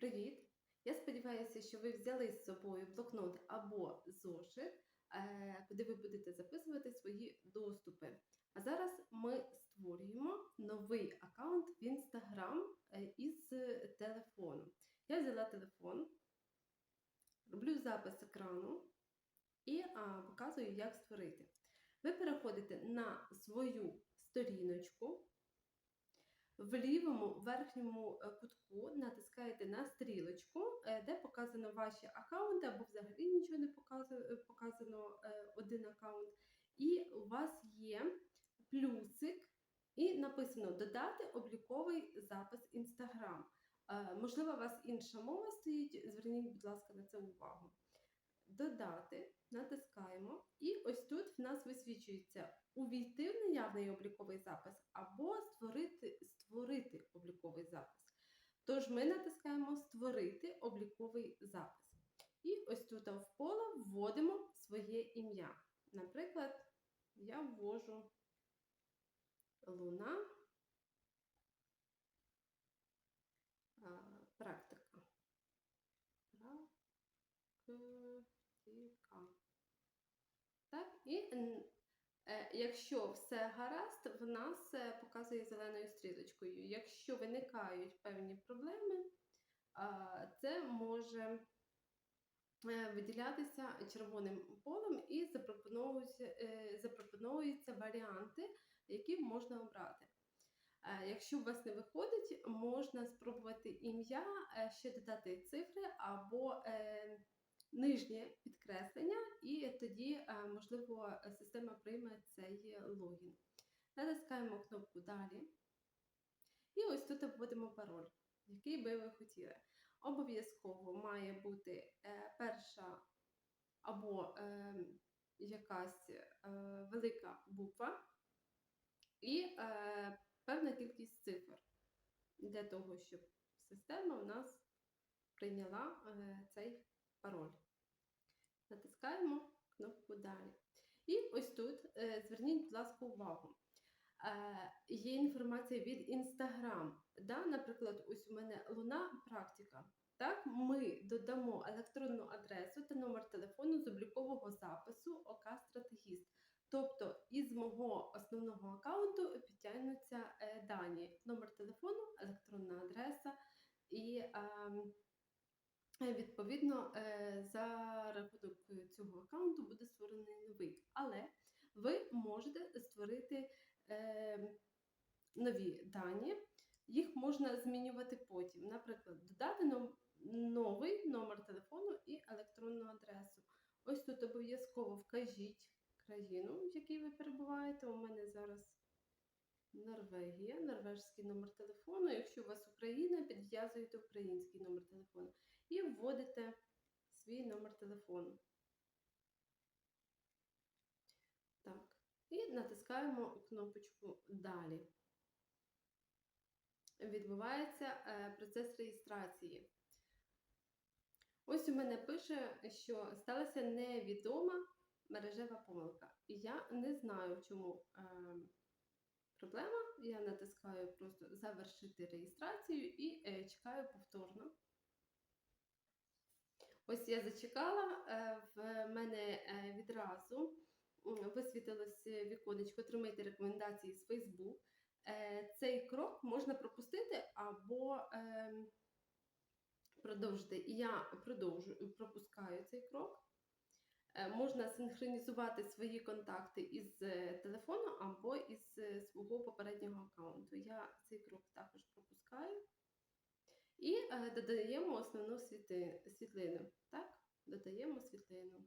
Привіт! Я сподіваюся, що ви взяли з собою блокнот або зошит, е, куди ви будете записувати свої доступи. А зараз ми створюємо новий аккаунт в Instagram е, із телефону. Я взяла телефон, роблю запис екрану і показую, як створити. Ви переходите на свою сторіночку. В лівому верхньому е, кутку натискаєте на стрілочку, е, де показано ваші аккаунти, або взагалі нічого не показано, показано е, один аккаунт. І у вас є плюсик, і написано Додати обліковий запис Instagram. Можливо, у вас інша мова стоїть, зверніть, будь ласка, на це увагу. Додати, натискаємо, і ось тут в нас висвічується увійти в наявний обліковий запис або створити, створити обліковий запис. Тож ми натискаємо Створити обліковий запис. І ось тут в поле вводимо своє ім'я. Наприклад, я ввожу Луна. Практика. Практика. Так, і е, якщо все гаразд, в нас е, показує зеленою стрілочкою. Якщо виникають певні проблеми, це може е, виділятися червоним полем і запропонуються, варіанти, які можна обрати. Якщо у вас не виходить, можна спробувати ім'я, ще додати цифри або нижнє підкреслення, і тоді, е, можливо, система прийме цей логін. Натискаємо кнопку Далі. І ось тут вводимо пароль, який би ви хотіли. Обов'язково має бути е, перша або е, якась велика буква і певна кількість цифр для того, щоб система у нас прийняла цей пароль. Натискаємо кнопку Далі. І ось тут е, зверніть, будь ласка, увагу. Е, Є інформація від Instagram. Да? Наприклад, ось у мене луна практика. Так, ми додамо електронну адресу та номер телефону з облікового запису ОК Стратегіст. Тобто із мого основного аккаунту підтягнуться е, дані: номер телефону, електронна адреса і ем, відповідно за рахунок цього аккаунту буде створений новий. Але ви можете створити е, нові дані, їх можна змінювати потім. Наприклад, додати новий номер телефону і електронну адресу. Ось тут обов'язково вкажіть країну, в якій ви перебуваєте. У мене зараз Норвегія, норвежський номер телефону. Якщо у вас Україна, підв'язуєте український номер телефону і вводите свій номер телефону. Так. І натискаємо кнопочку Далі. Відбувається е, процес реєстрації. Ось у мене пише, що сталася невідома мережева помилка. Я не знаю, в чому е, проблема. Я натискаю просто завершити реєстрацію і е, чекаю повторно. Ось я зачекала, в мене відразу висвітилось віконечко «Отримайте рекомендації з Facebook». Е, Цей крок можна пропустити або ем, продовжити. І я продовжую, пропускаю цей крок. Е, Можна синхронізувати свої контакти із е, телефону або із е, свого попереднього аккаунту. Я цей крок також пропускаю. І е, додаємо основну світлину. Так, додаємо світлину.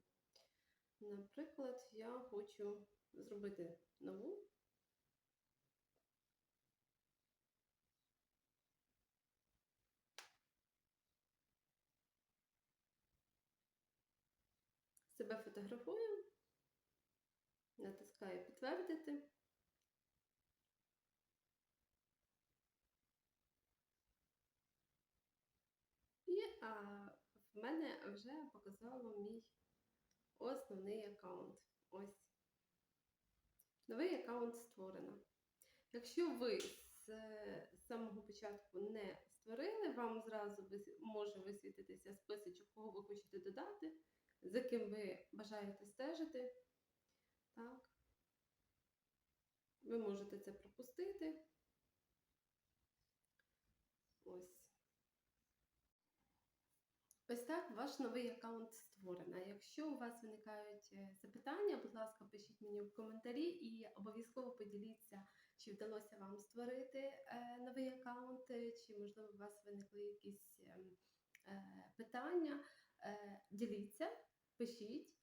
Наприклад, я хочу зробити нову. Себе фотографую, натискаю підтвердити. І а, в мене вже показало мій основний аккаунт. Ось. Новий аккаунт створено. Якщо ви з самого початку не створили, вам зразу може висвітитися списочок, кого ви хочете додати, за ким ви бажаєте стежити. Так. Ви можете це пропустити. Ось. Ось так ваш новий аккаунт створено. Якщо у вас виникають е, запитання, будь ласка, пишіть мені в коментарі і обов'язково поділіться, чи вдалося вам створити е, новий аккаунт, е, чи можливо у вас виникли якісь ем, питання. Діліться, пишіть,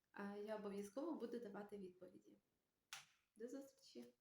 я обов'язково буду давати відповіді. До зустрічі!